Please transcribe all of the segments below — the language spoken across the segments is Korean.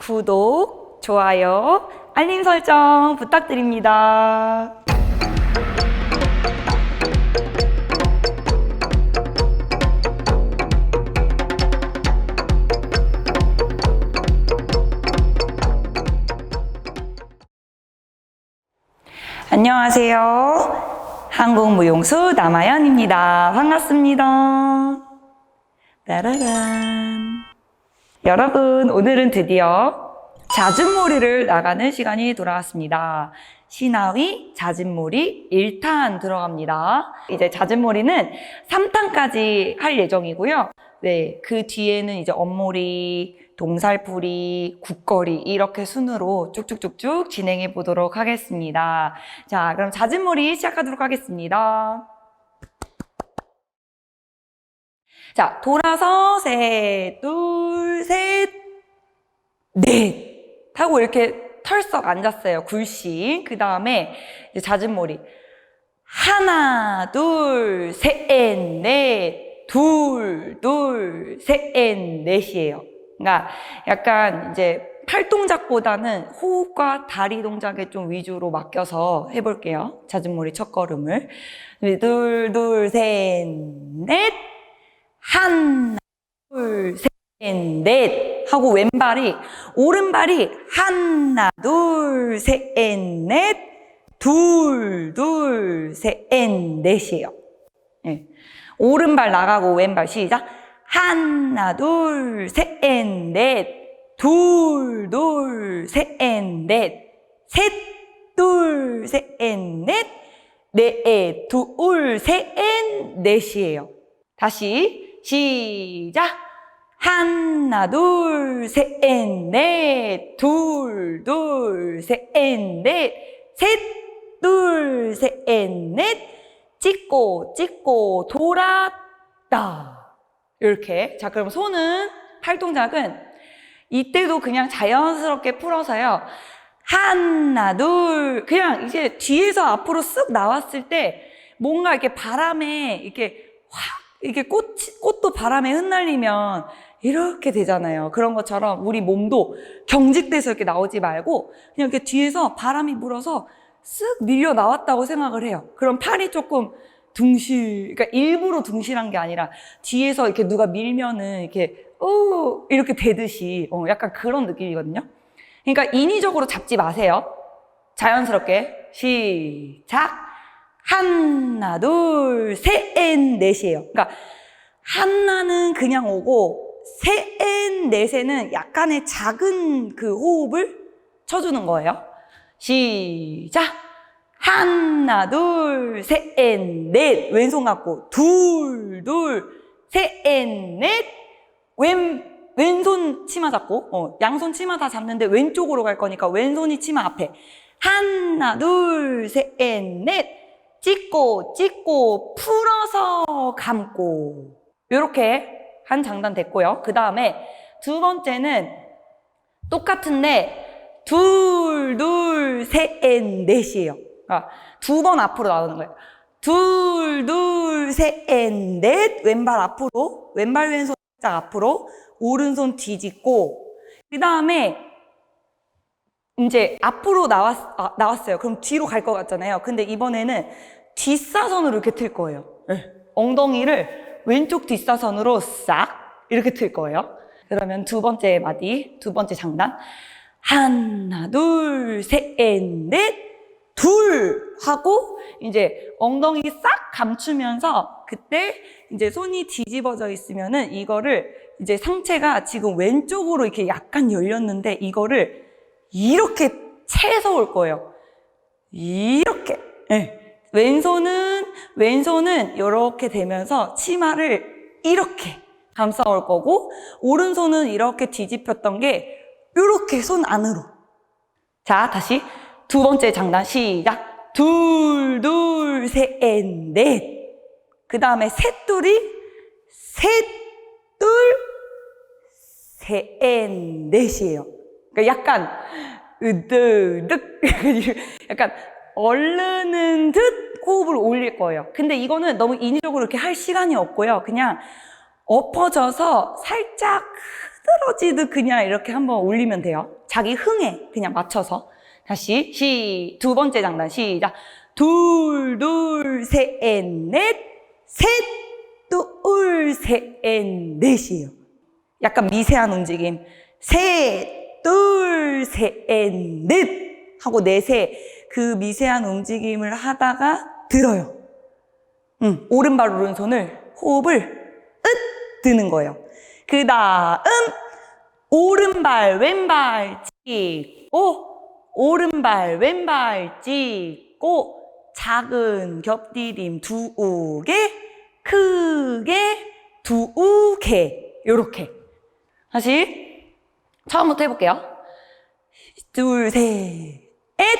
구독, 좋아요, 알림 설정 부탁드립니다. 안녕하세요. 한국 무용수 남아연입니다. 반갑습니다. 따라란. 여러분, 오늘은 드디어 잦은몰이를 나가는 시간이 돌아왔습니다. 시나위 잦은몰이 1탄 들어갑니다. 이제 잦은몰이는 3탄까지 할 예정이고요. 네, 그 뒤에는 이제 엄몰이, 동살풀이, 국거리 이렇게 순으로 쭉쭉쭉쭉 진행해 보도록 하겠습니다. 자, 그럼 잦은몰이 시작하도록 하겠습니다. 자, 돌아서 셋, 둘, 셋, 넷 하고 이렇게 털썩 앉았어요. 굴씩. 그 다음에 잦은몰이 하나, 둘, 셋, 넷, 둘, 둘, 셋, 넷이에요. 그러니까 약간 이제 팔 동작보다는 호흡과 다리 동작에 좀 위주로 맡겨서 해볼게요. 잦은몰이 첫 걸음을. 둘, 둘, 셋, 넷. 하나, 둘, 셋, 넷. 하고 왼발이, 오른발이 하나, 둘, 셋, 넷. 둘, 둘, 셋, 넷이에요. 예. 오른발 나가고 왼발 시작. 하나, 둘, 셋, 넷. 둘, 둘, 셋, 넷. 셋, 둘, 셋, 넷. 넷, 둘, 셋, 넷이에요. 다시 시작. 하나, 둘, 셋, 넷. 둘, 둘, 셋, 넷. 셋, 둘, 셋, 넷. 찍고, 찍고, 돌았다. 이렇게. 자, 그럼 손은, 팔 동작은 이때도 그냥 자연스럽게 풀어서요. 하나, 둘, 그냥 이제 뒤에서 앞으로 쓱 나왔을 때 뭔가 이렇게 바람에 이렇게 확, 이렇게 꽃, 꽃도 바람에 흩날리면 이렇게 되잖아요. 그런 것처럼 우리 몸도 경직돼서 이렇게 나오지 말고 그냥 이렇게 뒤에서 바람이 불어서 쓱 밀려 나왔다고 생각을 해요. 그럼 팔이 조금 둥실, 그러니까 일부러 둥실한 게 아니라 뒤에서 이렇게 누가 밀면은 이렇게, 어, 이렇게 되듯이, 어, 약간 그런 느낌이거든요. 그러니까 인위적으로 잡지 마세요. 자연스럽게. 시작. 하나, 둘, 셋, 넷이에요. 그러니까 하나는 그냥 오고, 셋, 넷에는 약간의 작은 그 호흡을 쳐주는 거예요. 시작. 하나, 둘, 셋, 넷. 왼손 갖고. 둘, 둘, 셋, 넷. 왼, 왼손 치마 잡고, 어, 양손 치마 다 잡는데 왼쪽으로 갈 거니까 왼손이 치마 앞에. 하나, 둘, 셋, 넷. 찍고, 찍고, 풀어서 감고. 요렇게 한 장단 됐고요. 그 다음에 두 번째는 똑같은데, 둘, 둘, 셋, 넷이에요. 그러니까 두번 앞으로 나오는 거예요. 둘, 둘, 셋, 넷. 왼발 앞으로, 왼발 왼손 살짝 앞으로, 오른손 뒤집고, 그 다음에 이제 앞으로 나왔, 아, 나왔어요. 그럼 뒤로 갈 것 같잖아요. 근데 이번에는 뒷사선으로 이렇게 틀 거예요. 네. 엉덩이를 왼쪽 뒷사선으로 싹 이렇게 틀 거예요. 그러면 두 번째 마디, 두 번째 장단. 하나, 둘, 셋, 넷, 둘 하고 이제 엉덩이 싹 감추면서 그때 이제 손이 뒤집어져 있으면은 이거를 이제 상체가 지금 왼쪽으로 이렇게 약간 열렸는데 이거를 이렇게 채서 올 거예요. 이렇게. 네. 왼손은 왼손은 이렇게 되면서 치마를 이렇게 감싸 올 거고 오른손은 이렇게 뒤집혔던 게 이렇게 손 안으로. 자, 다시 두 번째 장단 시작. 둘, 둘, 셋, 넷. 그 다음에 셋, 둘이 셋, 둘, 셋, 넷이에요. 그러니까 약간 으득득 약간 얼르는 듯 호흡을 올릴 거예요. 근데 이거는 너무 인위적으로 이렇게 할 시간이 없고요. 그냥 엎어져서 살짝 떨어지듯 그냥 이렇게 한번 올리면 돼요. 자기 흥에 그냥 맞춰서. 다시 시 두 번째 장단 시작. 둘, 둘, 셋, 넷, 셋, 둘, 셋, 넷이에요. 약간 미세한 움직임. 셋, 둘, 셋, 넷 하고 넷에 그 미세한 움직임을 하다가 들어요. 응, 오른발 오른손을 호흡을 으 드는 거예요. 그 다음 오른발 왼발 찍고 오른발 왼발 찍고 작은 겹디딤 두 개, 크게 두 개, 요렇게. 다시 처음부터 해볼게요. 둘, 셋, 넷.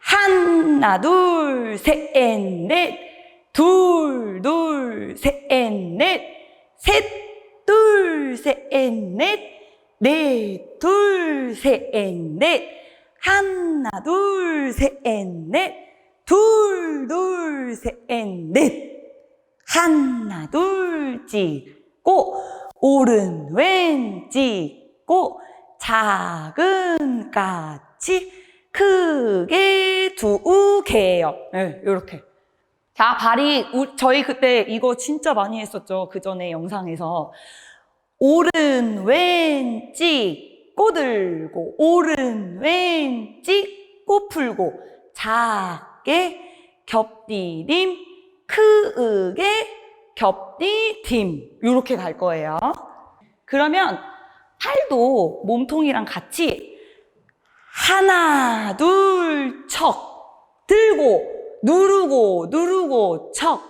하나, 둘, 셋, 넷. 둘, 둘, 셋, 넷. 셋, 둘, 셋, 넷. 넷, 둘, 셋, 넷. 하나, 둘, 셋, 넷. 둘, 둘, 셋, 넷. 하나, 둘, 찍고, 오른, 왼, 찍고, 작은 까치, 크게 두 개요. 네, 요렇게. 자, 발이, 우- 저희 그때 이거 진짜 많이 했었죠. 그 전에 영상에서. 오른, 왼, 찍고 들고, 오른, 왼, 찍고 풀고, 작게 겹디딤, 크게 겹디딤. 요렇게 갈 거예요. 그러면 팔도 몸통이랑 같이 하나, 둘, 척. 들고, 누르고, 누르고, 척.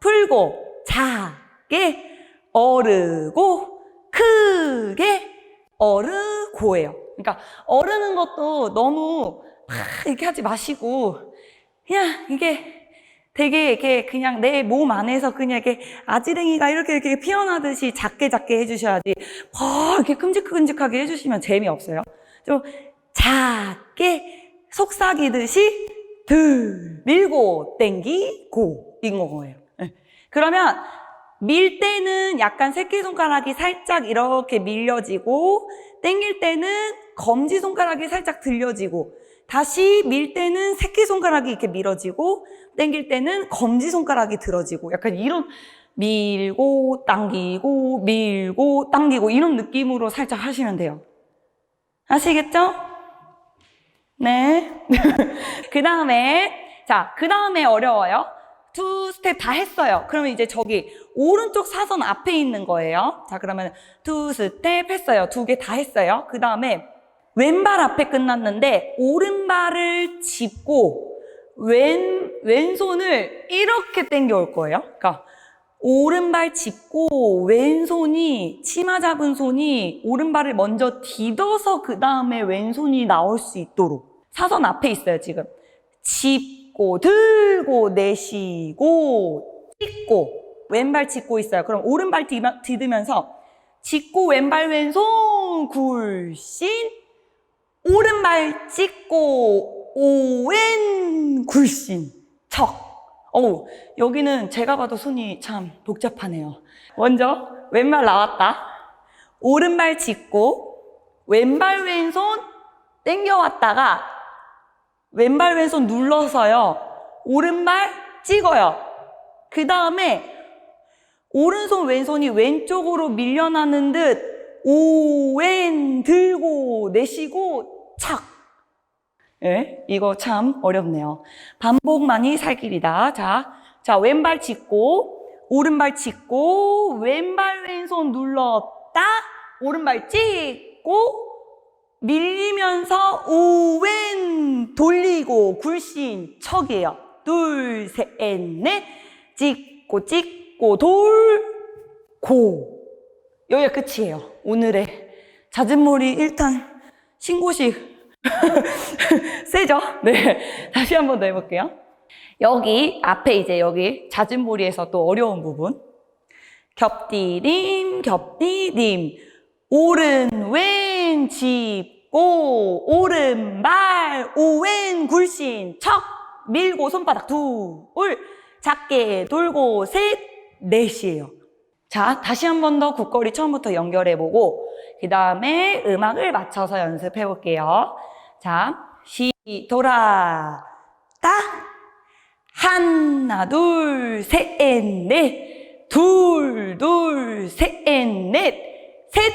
풀고, 작게, 어르고, 크게, 어르고예요. 그러니까, 어르는 것도 너무 막 이렇게 하지 마시고, 그냥 이게 되게 이렇게 그냥 내 몸 안에서 그냥 이렇게 아지랭이가 이렇게 이렇게 피어나듯이 작게 작게 해주셔야지, 막 이렇게 큼직큼직하게 해주시면 재미없어요. 좀 작게 속삭이듯이 들 밀고 땡기고 이거 거예요. 네. 그러면 밀 때는 약간 새끼손가락이 살짝 이렇게 밀려지고 땡길 때는 검지손가락이 살짝 들려지고 다시 밀 때는 새끼손가락이 이렇게 밀어지고 땡길 때는 검지손가락이 들어지고 약간 이런 밀고 당기고 밀고 당기고 이런 느낌으로 살짝 하시면 돼요. 아시겠죠? 네. 그 다음에, 자, 그 다음에 어려워요. 두 스텝 다 했어요. 그러면 이제 저기 오른쪽 사선 앞에 있는 거예요. 자, 그러면 두 스텝 했어요. 두 개 다 했어요. 그 다음에 왼발 앞에 끝났는데 오른발을 짚고 왼, 왼손을 이렇게 당겨 올 거예요. 그러니까 오른발 짚고 왼손이 치마 잡은 손이 오른발을 먼저 디뎌서 그 다음에 왼손이 나올 수 있도록 사선 앞에 있어요 지금 짚고 들고 내쉬고 찢고 왼발 짚고 있어요 그럼 오른발 디디면서 짚고 왼발 왼손 굴신 오른발 찢고 오왼 굴신 척 어우, 여기는 제가 봐도 손이 참 복잡하네요. 먼저, 왼발 나왔다. 오른발 짚고, 왼발 왼손 당겨왔다가, 왼발 왼손 눌러서요. 오른발 찍어요. 그 다음에, 오른손 왼손이 왼쪽으로 밀려나는 듯, 오왼 들고 내쉬고, 착. 예, 이거 참 어렵네요. 반복만이 살 길이다. 자, 자, 왼발 짚고, 오른발 짚고, 왼발 왼손 눌렀다, 오른발 찍고, 밀리면서 오왼 돌리고 굴신 척이에요. 둘, 셋, 넷, 찍고, 찍고, 돌, 고. 여기가 끝이에요. 오늘의 잦은머리 일단 신고식 세죠? 네. 다시 한 번 더 해볼게요. 여기, 앞에 이제 여기 잦은머리에서 또 어려운 부분. 겹디림, 겹디림. 오른, 왼, 짚고, 오른발, 오왼, 굴신, 척, 밀고 손바닥 둘, 작게 돌고 셋, 넷이에요. 자, 다시 한 번 더 국거리 처음부터 연결해보고, 그 다음에 음악을 맞춰서 연습해볼게요. 자, 시, 돌아, 따. 하나, 둘, 셋, 넷. 둘, 둘, 셋, 넷. 셋,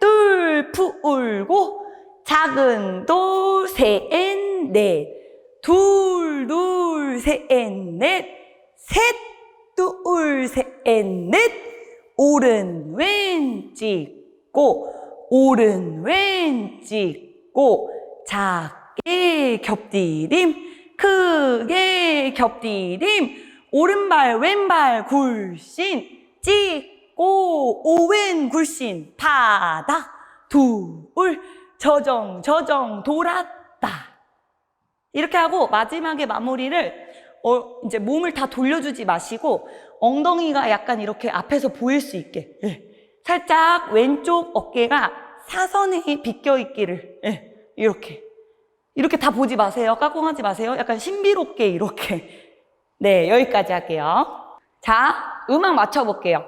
둘, 풀고. 작은 도, 셋, 넷. 둘, 둘, 셋, 넷. 셋, 둘, 셋, 넷. 오른, 왼, 찍고. 오른, 왼, 찍고. 작게 겹디딤. 크게 겹디딤. 오른발, 왼발, 굴신. 찍고. 오왼, 굴신. 바다. 둘. 저정, 저정, 돌았다. 이렇게 하고 마지막에 마무리를 어, 이제 몸을 다 돌려주지 마시고 엉덩이가 약간 이렇게 앞에서 보일 수 있게 예. 살짝 왼쪽 어깨가 사선에 비껴 있기를 예. 이렇게 이렇게 다 보지 마세요 까꿍하지 마세요 약간 신비롭게 이렇게 네 여기까지 할게요 자 음악 맞춰볼게요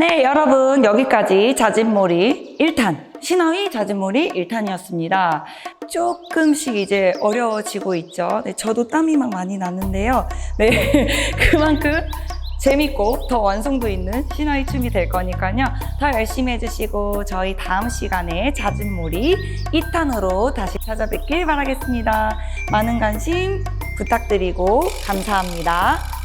네, 여러분, 여기까지 자진몰이 1탄, 신화위 자진몰이 1탄이었습니다. 조금씩 이제 어려워지고 있죠. 네, 저도 땀이 막 많이 나는데요. 네, 그만큼 재밌고 더 완성도 있는 신화위 춤이 될 거니까요. 더 열심히 해주시고, 저희 다음 시간에 자진몰이 2탄으로 다시 찾아뵙길 바라겠습니다. 많은 관심 부탁드리고, 감사합니다.